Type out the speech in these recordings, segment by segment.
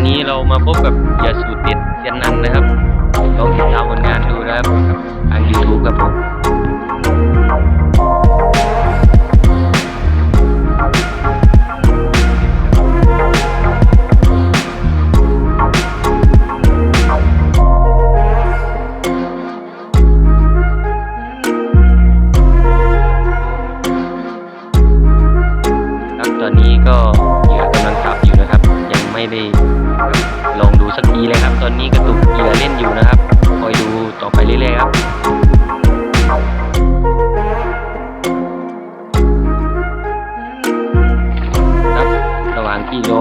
วันนี้เรามาพบกับยาสูตรเด็ดยันนันนะครับลองติดตามผลงานดูนะครับทางยูทูบครับผม กิโล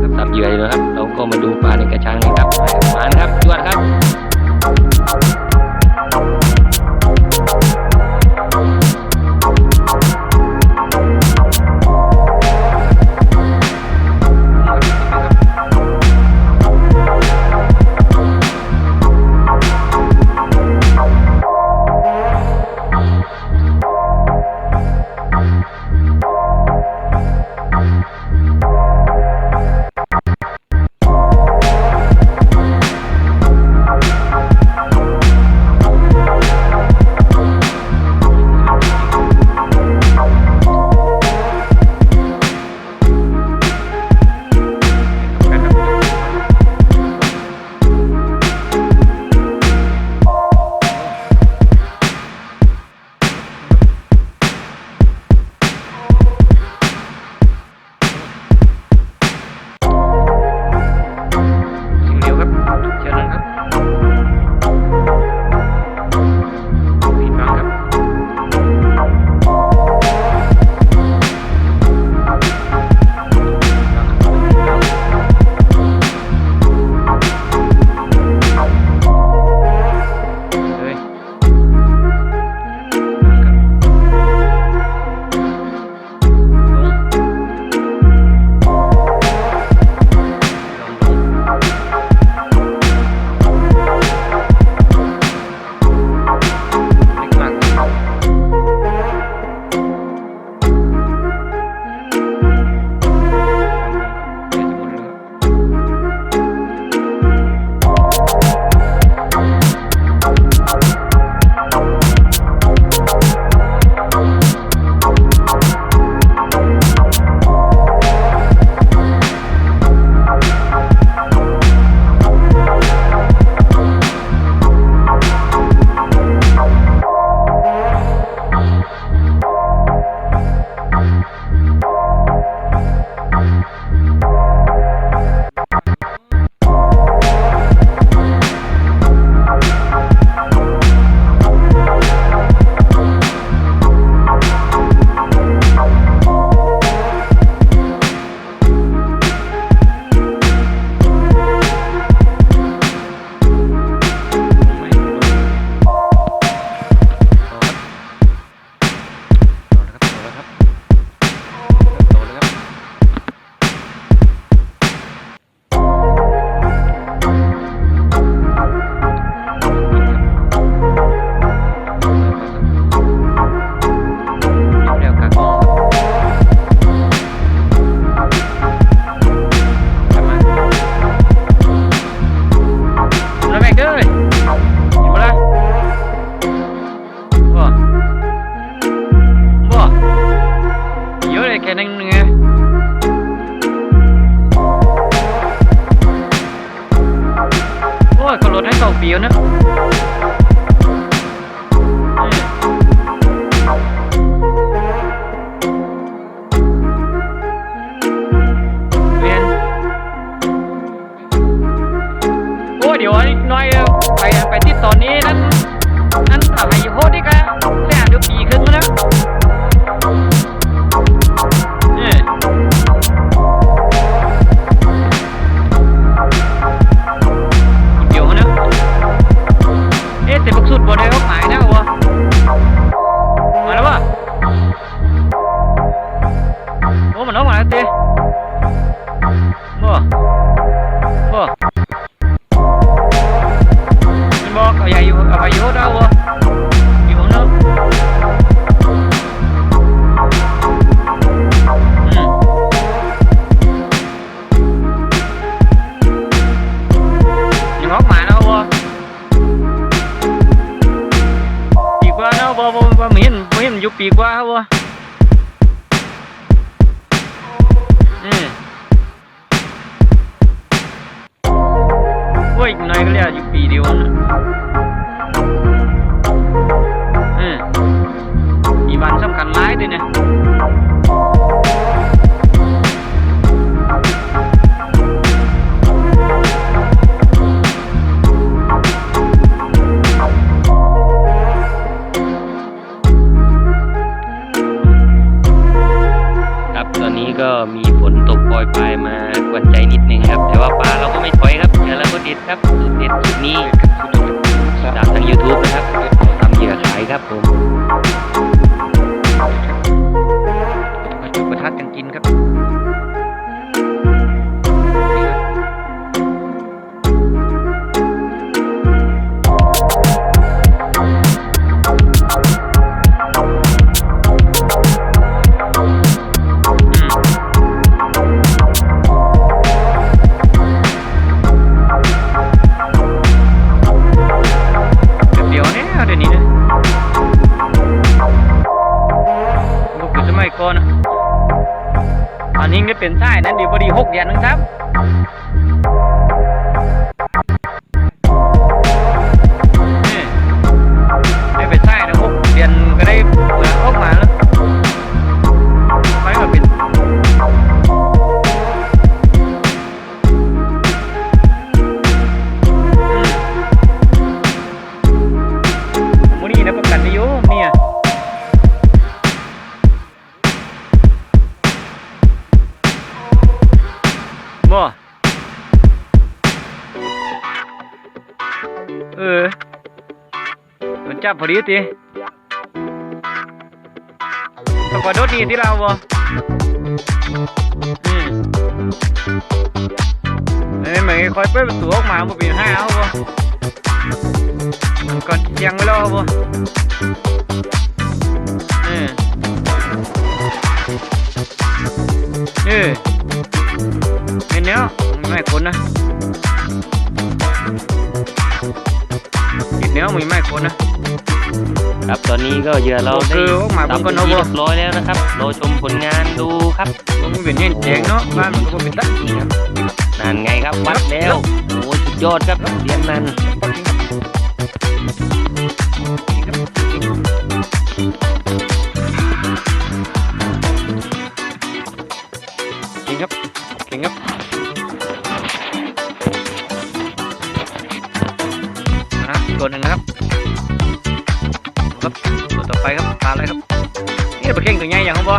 ครับสับเหยื่อเลยครับ เราก็มาดูปลาในกระชังนะครับหมาครับจวดครับ ปีกว่าครับวะอืมโอ้ยกหน่อยก็เรียกอยู่ปีเดียวนะ นใต้นั้นเดี๋ยวพอดีหกเดือนนึงครับ เออมันจับพอดีติต้องกระโดดหนีที่เราบ่อืมเอ้ยไม่คอยเปิดประตูออกมาบ่เป็นห้าเอาบ่ก่อนเสียงไว้แล้วเอบ่เออเออเห็นแล้วไม่คนนะ เห็นแล้วมีไม่คนนะครับตอนนี้ก็เหยื่อเราได้คือออกมาทำเป็เป็นนคนที่เอาบ่เรียบร้อยแล้วนะครับรอชมผลงานดูครับมันเป็นเงี้ยแจงเนาะบ้านมันก็บ่เป็นตักนี่ครับนั่นไงครับวัดแล้วโอ้ยสุดยอดครับเรียนนั้น ปลาเข่งตัวใหญ่อย่างครับบ่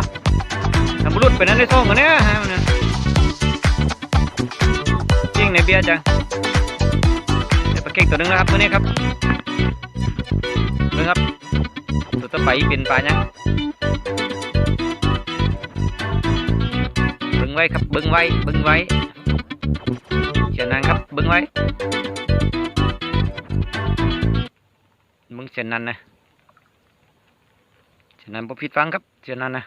ทำบุรุษเป็นนั้นได้ส่งกันเนี่ยฮะมันจริงในเบียร์จังเดี๋ยวปลาเข่งตัวนึงนะครับตัวนี้ครับเบิ่งครับตัวต่อไปเป็นปลาเนี่ยงเบิ่งไว้ครับเบิ่งไว้เบิ่งไว้เชียนนันครับเบิ่งไว้มึงเชียนนันนะ นนั้นบ่ผิดฟังครับเชียนนั้นนะ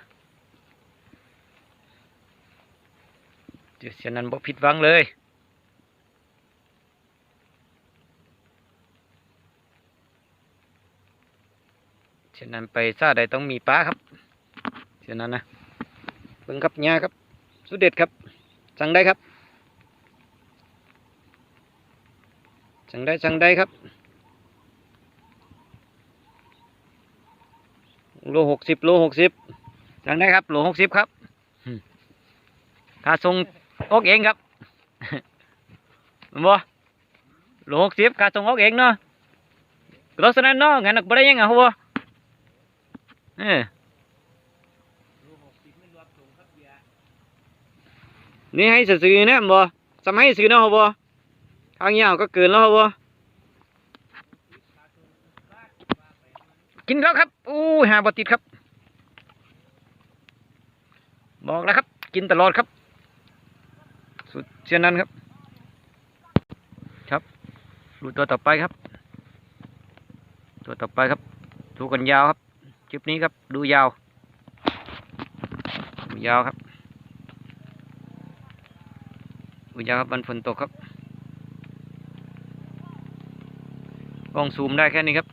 เดี๋ยวเชียนนั้นบ่ผิดฟังเลยเช่นนั้นไปซาใดต้องมีปลาครับเช่นนั้นนะเบิ่งครับหญ้าครับ สุดเด็ดครับ สั่งได้ครับ สั่งได้สั่งได้ครับ โลหกสิบโลหกสิบสั่งได้ครับโลหกสิบครับอืมค่าส่งออกเองครับบ่โลหกสิบค่าส่งออกเองเนาะลักษณะเนาะงั้นก็บ่ได้ยังไงหัวเออนี่ให้ซื้อๆนะบ่สมัยซื้อเนาะบ่ทางยาวก็เกินแล้วบ่ กินแล้วครับอู้หาบ่ติดครับ บอกแล้วครับ กินตลอดครับ สุดเช่นนั้นครับ ครับดูตัวต่อไปครับ ตัวต่อไปครับดูกันยาวครับคลิปนี้ครับดูยาว ดูยาวครับดูยาวครับมันฝนตกครับกล้องซูมได้แค่นี้ครับ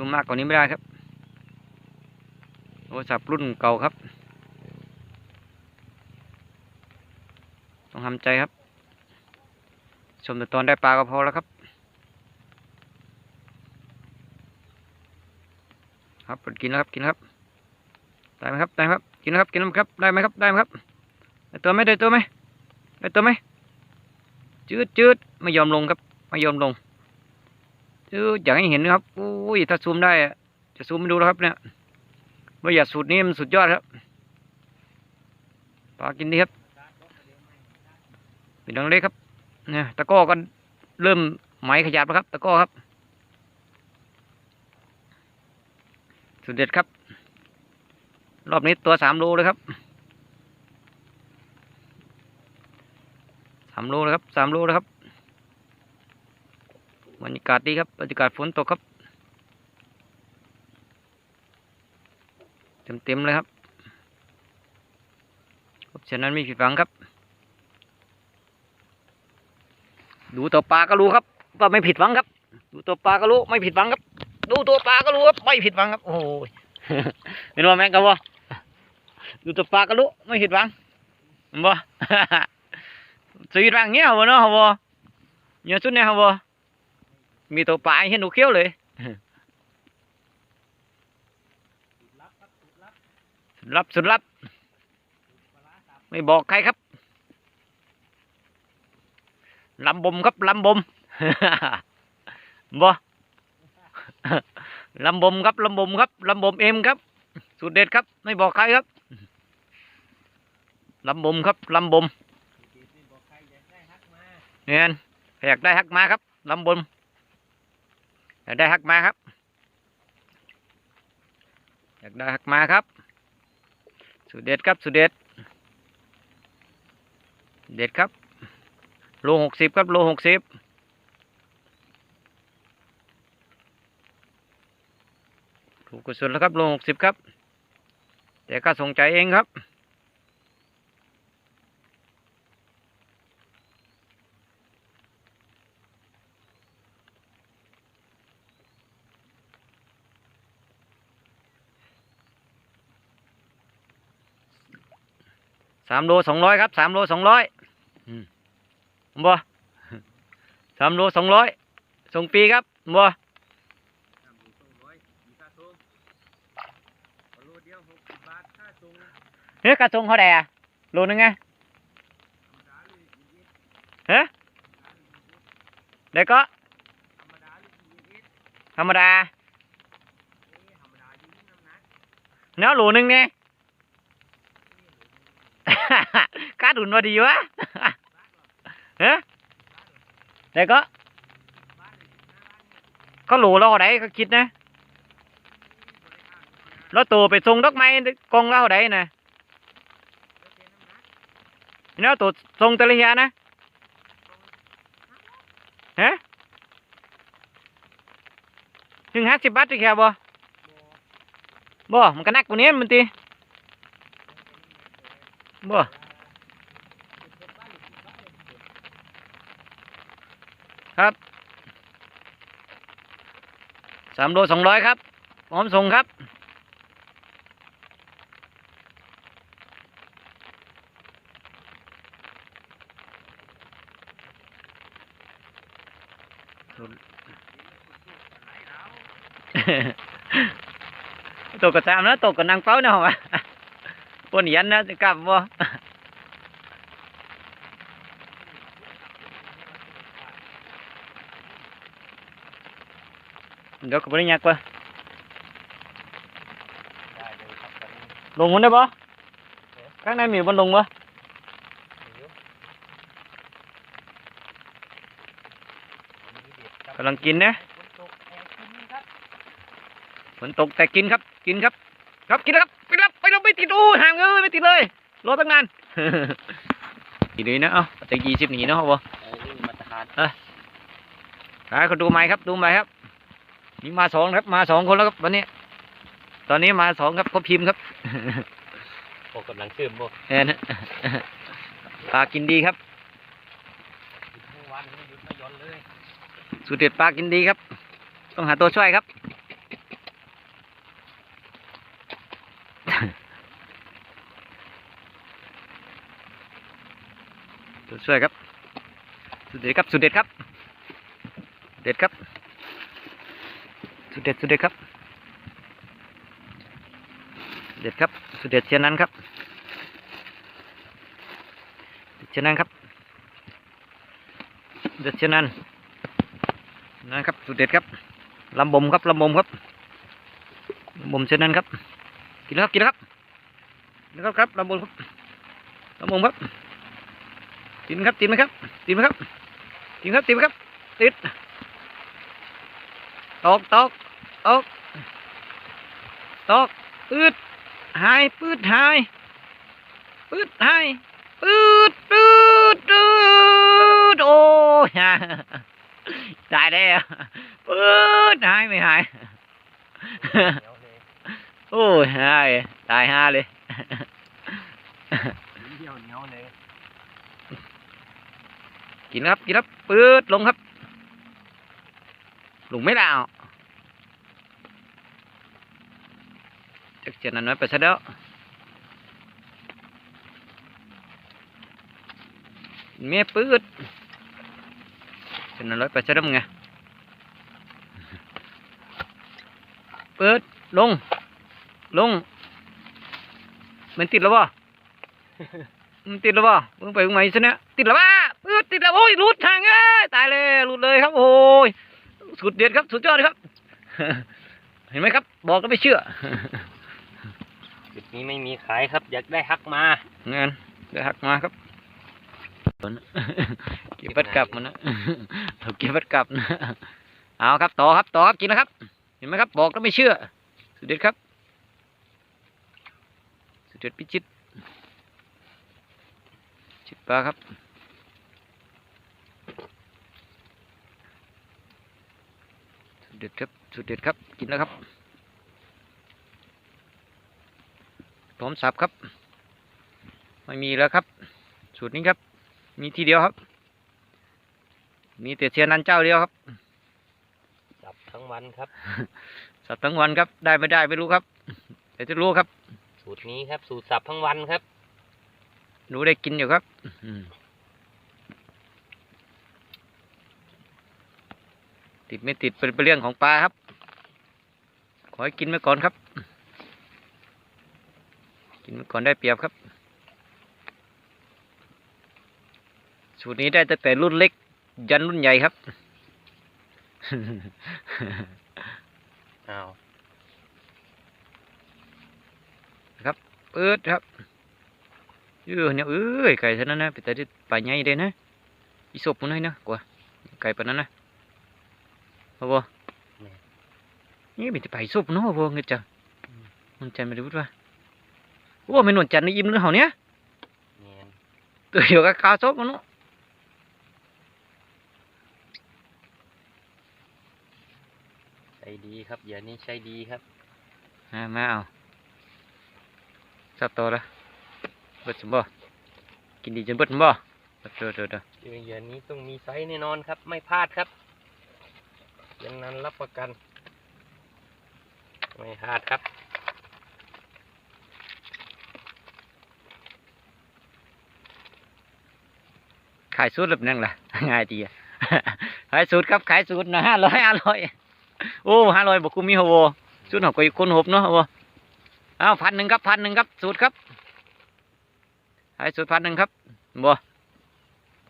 ซูมมากกว่านี้ไม่ได้ครับโทรศัพท์รุ่นเก่าครับ ต้องทำใจครับ ชมแต่ตอนได้ปลาก็พอแล้วครับ ครับกินแล้วครับกินแล้วครับได้ไหมครับได้ไหมครับกินแล้วครับกินแล้วครับได้ไหมครับได้ไหมครับได้ตัวไหมได้ตัวไหมได้ตัวไหมจืดจืดไม่ยอมลงครับไม่ยอมลง อยากให้เห็นนะครับอุ้ยถ้าซูมได้ จะซูมให้ดูแล้วครับ เนี่ยว่าอย่าสูตรนี้มันสุดยอดครับปลากินดีครับเป็นดังเล็กครับเนี่ยตะก้อก็เริ่มไหมขยับแล้วครับ ตะก้อครับสุดเด็ดครับ รอบนี้ตัวสามโลเลยครับสามโลเลยครับสามโลเลยครับ บรรยากาศดีครับบรรยากาศฝนตกครับ เต็มเต็มๆเลยครับครับฉะนั้นไม่ผิดหวังครับ ดูตัวปลาก็รู้ครับว่าไม่ผิดหวังครับ ดูตัวปลาก็รู้ไม่ผิดหวังครับ ดูตัวปลาก็รู้ครับไม่ผิดหวังครับ โอ้โหเป็นว่าแม่งกับว่าดูตัวปลาก็รู้ไม่ผิดหวังเห็นบ่สีรังเงี้ยเหรอเนาะเหรอบ่ยอะสุดเนี่ยเหรอบ่ มีตัวปลาเห็นหนูเขี้ยวเลยสุดลับสุดลับ ไม่บอกใครครับลำบมครับลำบมบ่ลำบมครับลำบมครับลำบมเอ็มครับสูตรเด็ดครับ ไม่บอกใครครับลำบมครับลำบมเนี่ยอยากได้ฮักมาครับลำบม อยากได้ฮักมาครับ อยากได้ฮักมาครับสูตรเด็ดครับสูตรเด็ด เด็ดครับ โลหกสิบครับโลหกสิบถูกกว่าสุดแล้วครับโลหกสิบครับ แต่ก็สงใจเองครับ สามโลสองร้อยครับสามโลสองร้อยบ่สามโลสองร้อยส่งปีครับบ่เฮ้ยกระทงเขาแดอะโลนึงไงเฮ้ยเด็กก็ธรรมดาเนาะโลนึงไง คาดหุ่นมาดีวะฮะเด็กก็ ก็หลูเราไหนก็คิดนะแล้วตัวไปส่งดอกไม้กองเราไหนนะแล้วตัวส่งตะลียานะฮะถึงห้าสิบบาทจะแค่บ่บ่ มันก็นักกว่านี้มันตีบ่ ครับสามโลสองร้อยครับพร้อมส่งครับตัวกระซามนะตัวกระ เป้าเนาะวะปนยันนะจะกลับบ่เดี๋ยวก็บริญญากว่าลงมันได้บ่ข้างในมีบนลงบ่กำลังกินนะฝนตกแต่กินครับ กินครับ ครับกินแล้วครับไปแล้วไปแล้วไม่ติดโอ้ห่างเอ้ยไม่ติดเลยรอตั้งนานกี่ดีนะเอ้าจะยี่สิบหนีเนาะบ่มาตรฐานอ่าเขาดูไม้ครับดูไม้ครับ นี่มาสองครับ มาสองคนแล้วครับวันนี้ ตอนนี้มาสองครับเขาพิมพ์ครับโอ้กำลังขึ้นบ่เออนปลากินดีครับสุดเด็ดปลากินดีครับ ต้องหาตัวช่วยครับตัวช่วยครับ สุดเด็ดครับ สุดเด็ดครับ เด็ดครับ สุดเด็ดสุดเด็ดครับ เด็ดครับสุดเด็ดเช่นนั้นครับเช่นนั้นครับ เด็ดเช่นนั้นนั่นครับสุดเด็ดครับลำบมครับลำบมครับลำบมเช่นนั้นครับ กินแล้วครับกินแล้วครับกินแล้วครับลำบมครับลำบมครับติดไหมครับติดไหมครับติดไหมครับติดไหมครับติดไหมครับติด ตอกตอกตอกตอกปืดหายปืดหายปืดหายปืดปืดปืดโอ้ยตายแล้วปืดหายไม่หายโอ้ยหายตายห้าเลยเดียวเหนียวเลยกินครับกินครับปืดลงครับ ลงไม่ได้เอาจักเจนนั้นไว้ไปซะแล้วเมียปืดเจนนั้นไว้ไปซะแล้วมึงไงปืดลง ลง มันติดแล้วบ่มันติดแล้วบ่มึงไปมึงไหนซะเนี่ยติดแล้วบ่ปืดติดแล้วโอ้ยหลุดทางเอ้ยตายเลย สุดเด็ดครับ สุดยอดเลยครับ เห็นไหมครับ บอกก็ไม่เชื่อจุดนี้ไม่มีขายครับ อยากได้ฮักมางานเดี๋ยวหักมาครับเก็บบัตรกลับมันนะเอาเก็บบัตรกลับนะเอาครับต่อครับต่อครับกินนะครับ เห็นไหมครับ บอกก็ไม่เชื่อ สุดเด็ดครับ สุดเด็ดพิชิตชิดปลาครับ สุด เด็ดครับสุดเด็ดครับ กินแล้วครับพร้อมสับครับ ไม่มีแล้วครับ สูตรนี้ครับ มีทีเดียวครับ มีแต่เชียนันเจ้าเดียวครับจับทั้งวันครับ สับทั้งวันครับ ได้ไม่ได้ไม่รู้ครับแต่จะรู้ครับ สูตรนี้ครับ สูตรสับทั้งวันครับรู้ได้กินอยู่ครับอืม ติดไม่ติดเป็นเป็นเรื่องของปลาครับ ขอให้กินไว้ก่อนครับ กินไว้ก่อนได้เปรียบครับ สูตรนี้ได้ตั้งแต่รุ่นเล็ก ยันรุ่นใหญ่ครับอ้าวเปิดครับเออเนี่ยเอ้ยไก่เท่านั้นนะไปแต่ที่ไปใหญ่เด้นะอีศพมันให้นะกว่าไก่ปานนั้นนะ เอาบ่นี่เป็นจะไปศพเนาะบ่เงี้ยจ้ะมันจันไม่ได้พูดว่าโอ้ไม่นวลจันทร์นี่อิ่มเรื่องเขาเนี้ยเนียนตัวเดียวกับข้าวศพมันเนาะใช้ดีครับเดี๋ยวนี้ใช้ดีครับมามาเอาสับตัวละเบิดสมบ่กินดีจนเบิดสมบ่เด้อเด้อเด้อเดี๋ยวนี้ต้องมีไซส์แน่นอนครับ ไม่พลาดครับ ยังนั้นรับประกัน ไม่พลาดครับขายสูตรแบบนั้นล่ะง่ายดีอะขายสูตรครับขายสูตรนะห้าร้อยห้าร้อยโอ้ห้าร้อยบอกคุมีหัวสูตรเขาก็อีกคนหบเนาะหัวอ้าวพันหนึ่งครับพันหนึ่งครับสูตรครับขายสูตรพันหนึ่งครับบ่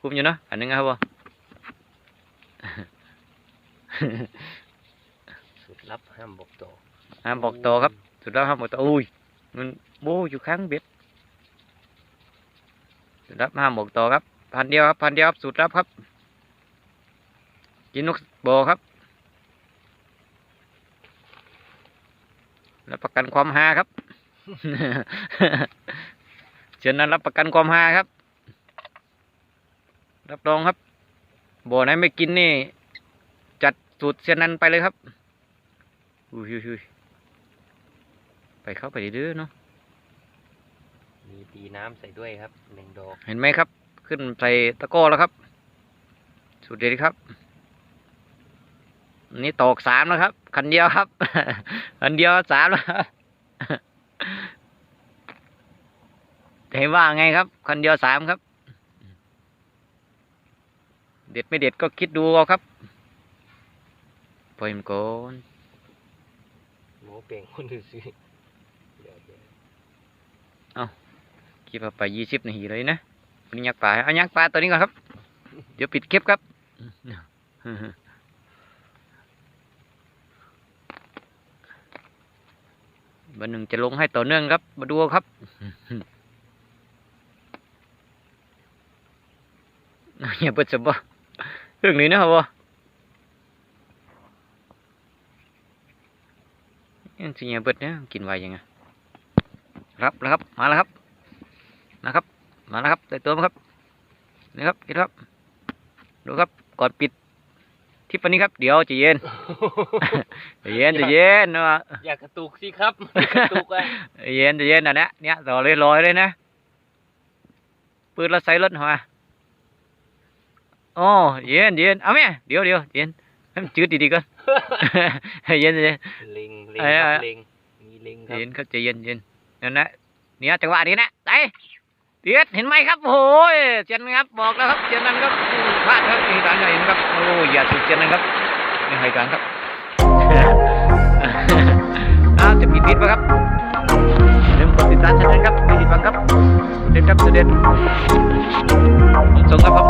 คุมอยู่เนาะพันหนึ่งครับบ่ สูตรลับห้ามบอกต่อห้ามบอกต่อครับ สุดล้วห้ามบอกต่ออุ้ยมันโบอยู่ข้างเบ็ดสุดรับห้ามบอกต่อครับ พันเดียวครับ พันเดียวครับสูตรรับครับ กินนกโบครับรับประกันความฮาครับ เชิญนั้นรับประกันความฮาครับ รับรองครับ บ่อไหนไม่กินนี่ สูตรเสียนันไปเลยครับอุ้ยอุ้ยอุ้ยไปเข้าไปดื้อๆเนาะมีตีน้ำใส่ด้วยครับหนึ่งดอกเห็นไหมครับ ขึ้นใส่ตะกร้อแล้วครับสุดเด็ดครับอันนี้ตอกสามแล้วครับคันเดียวครับคันเดียวสามแล้วครับเห็นว่าไงครับ คันเดียวสามครับ เด็ดไม่เด็ดก็คิดดูเอาครับ ปล่อยมันก่อนหมูเป่งคนดูสิเดี๋ยวเดี๋ยวคิดว่าไปยี่สิบนาทีเลยนะวันนี้ยักปลาเอายักปลาตัวนี้ก่อนครับ เดี๋ยวปิดคลิปครับเบอร์หนึ่งจะลงให้ต่อเนื่องครับ มาดูเอาครับอย่าเปิดสบบ่เรื่องนี้นะครับ ยังสิอย่าเปิดเนี่ยกินไวยังไงครับแล้วครับมาแล้วครับนะครับมาแล้วครับได้ตัวมั้ยครับนี่ครับกินครับดูครับก่อนปิดทิปวันนี้ครับ เดี๋ยวใจะเย็นใจะเย็นใจะเย็นนะอย่ากระตุกสิครับกระตุกอะใจเย็นใจเย็นนะเนี่ยเนี่ยต่อเลยลอยเลยนะปืนเราใส่รถหัวโอ้เย็นเย็นเอาไหมเดี๋ยวเดี๋ยวเย็น ให้มันจืดดีๆก่อนเย็นเย็นลิงลิงเอ้ยครับเอ้ยลิงมีลิงครับ เย็นครับใจเย็นเย็นนั่นนะเนี่ยจังหวะนี้นะไตเดียดเห็นไหมครับโอ้ยเจยนครับบอกแล้วครับเจยนนั้นครับอืมพลาดครับอีกการเห็นครับโอ้ยอย่าสุดเจยนนั้นครับนี่ให้การครับอ้าวจะผิดผิดปะครับอย่าลืมกดติดตามช่องครับไม่ผิดหวังครับเด็ดครับเด็ดผมส่งครับผม